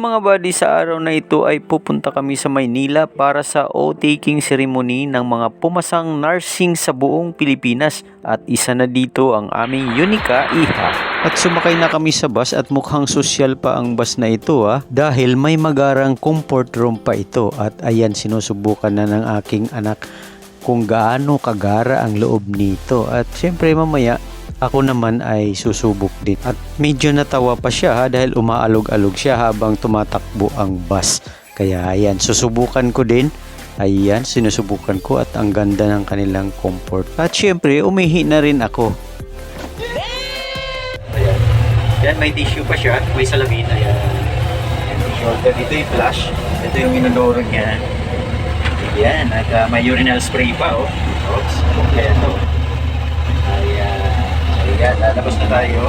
mga buddy, sa araw na ito ay pupunta kami sa Maynila para sa o-taking ceremony ng mga pumasang nursing sa buong Pilipinas at isa na dito ang aming Unica Iha. At sumakay na kami sa bus at mukhang sosyal pa ang bus na ito ah dahil may magarang comfort room pa ito at ayan sinusubukan na ng aking anak kung gaano kagara ang loob nito at syempre mamaya ako naman ay susubok din. At medyo natawa pa siya ha, dahil umaalog-alog siya habang tumatakbo ang bus. Kaya ayan, susubukan ko din. Ayan, sinusubukan ko at ang ganda ng kanilang comfort. At syempre, umihi na rin ako. Ayan. Yan, may tissue pa siya. May salamin. Ayan. Shoulder. Dito yung flash. Ito yung inodoro niya. Ayan. At uh, may urinal spray pa. Oh. Oops. Ayan to. Ayan. Lalabas na tayo.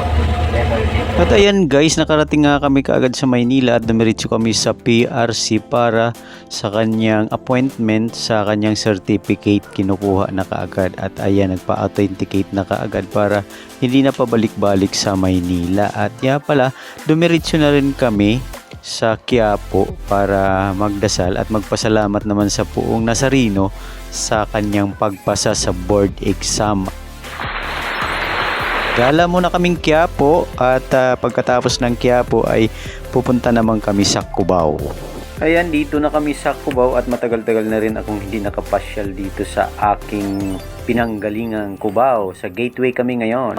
At ayan guys, nakarating nga kami kaagad sa Maynila at dumiretso kami sa PRC para sa kanyang appointment sa kanyang certificate kinukuha na kaagad at ayan nagpa-authenticate na kaagad para hindi na pabalik-balik sa Maynila at ya pala dumiretso na rin kami sa Quiapo para magdasal at magpasalamat naman sa puong Nazarino sa kanyang pagpasa sa board exam Gala muna kaming Quiapo at ah, pagkatapos ng Quiapo ay pupunta naman kami sa Cubao. Ayan, dito na kami sa Cubao at matagal-tagal na rin akong hindi nakapasyal dito sa aking pinanggalingang Cubao. Sa gateway kami ngayon.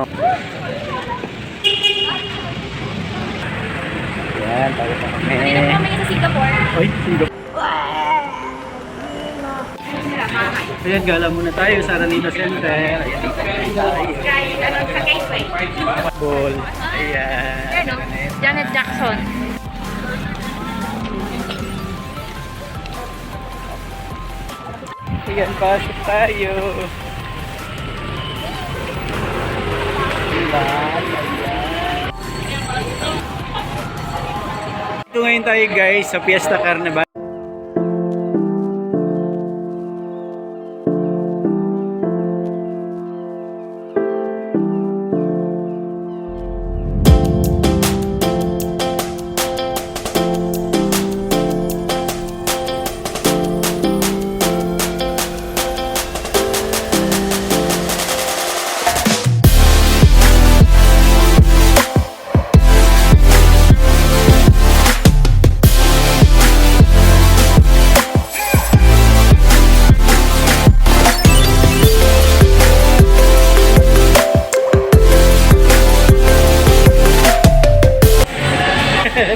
Ayan, tayo pa kami. Kami sa Singapore. Ay, Singapore. Ayan, gala muna tayo sa Araneta Center. Ayan, Gateway. Ball. Ayan. Ano? Janet Jackson. Ayan, pasok tayo. Diba? Ayan. Ito ngayon tayo guys sa Fiesta Carnival.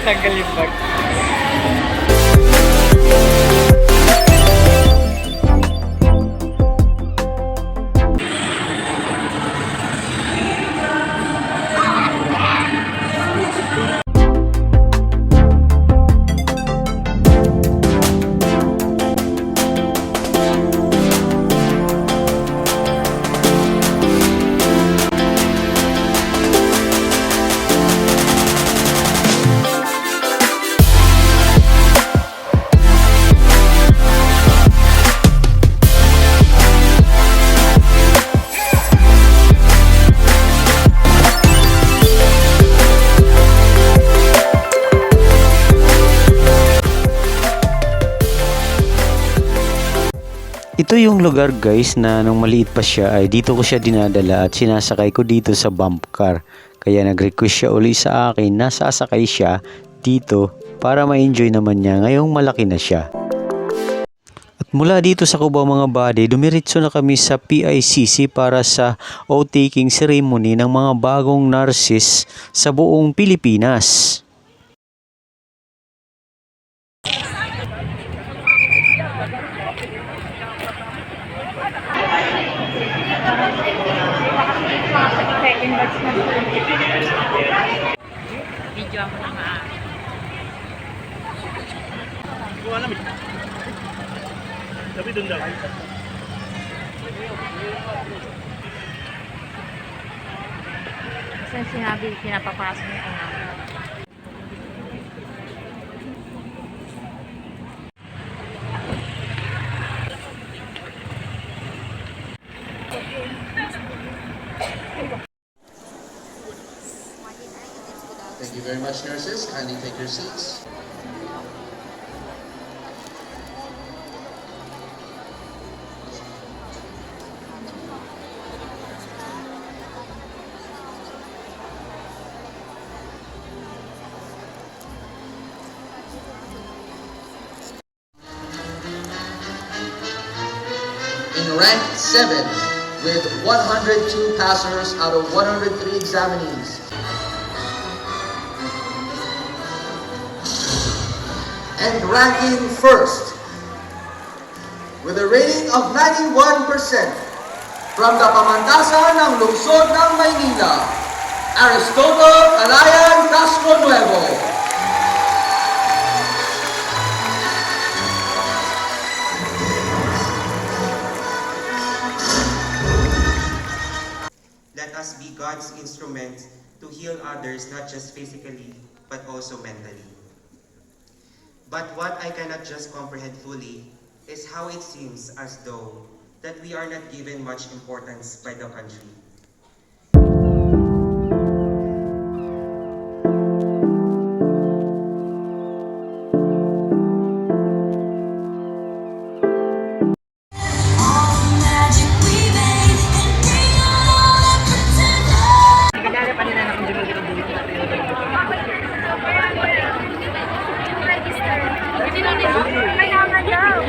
Danke, tanggalin bag. Ito yung lugar guys na nung maliit pa siya ay dito ko siya dinadala at sinasakay ko dito sa bump car. Kaya nag-request siya uli sa akin na sasakay siya dito para ma-enjoy naman niya ngayong malaki na siya. At mula dito sa Cubao mga buddy, dumiretso na kami sa PICC para sa o-taking ceremony ng mga bagong nurses sa buong Pilipinas. Video ako na maaari. Tapi doon daw. Kasi sinabi, pinapapasok niya ang very much, nurses. Kindly take your seats. in rank 7 with 102 passers out of 103 examinees. And ranking first with a rating of 91% from the pamantasan ng lungsod ng Maynila, Aristotle Calayan Castro Nuevo. Let us be God's instrument to heal others not just physically, but also mentally. But what I cannot just comprehend fully is how it seems as though that we are not given much importance by the country.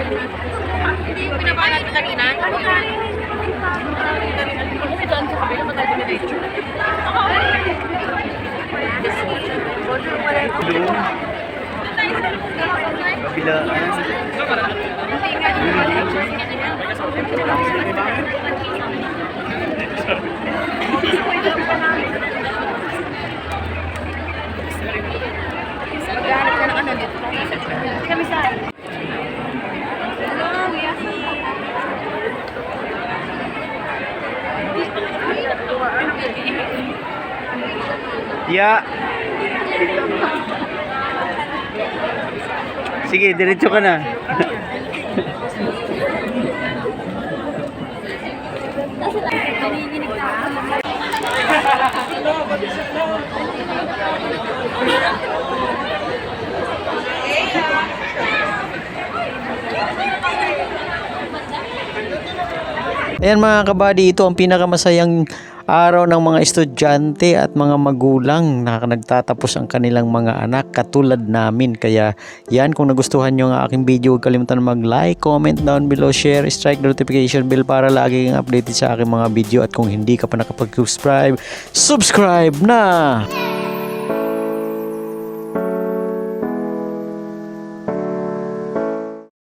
Hindi yung pinapaan natin kanina. Ano ka? Kasi doon sa kabila, matagal na dito. Maghanap ka ng ano dito. Hindi kami sa... Ya. Sige, diretso ka na. Ayan mga kabady, ito ang pinakamasayang araw ng mga estudyante at mga magulang na nagtatapos ang kanilang mga anak katulad namin. Kaya yan, kung nagustuhan nyo ang aking video, huwag kalimutan mag-like, comment down below, share, strike the notification bell para lagi kang updated sa aking mga video. At kung hindi ka pa nakapag-subscribe, subscribe na!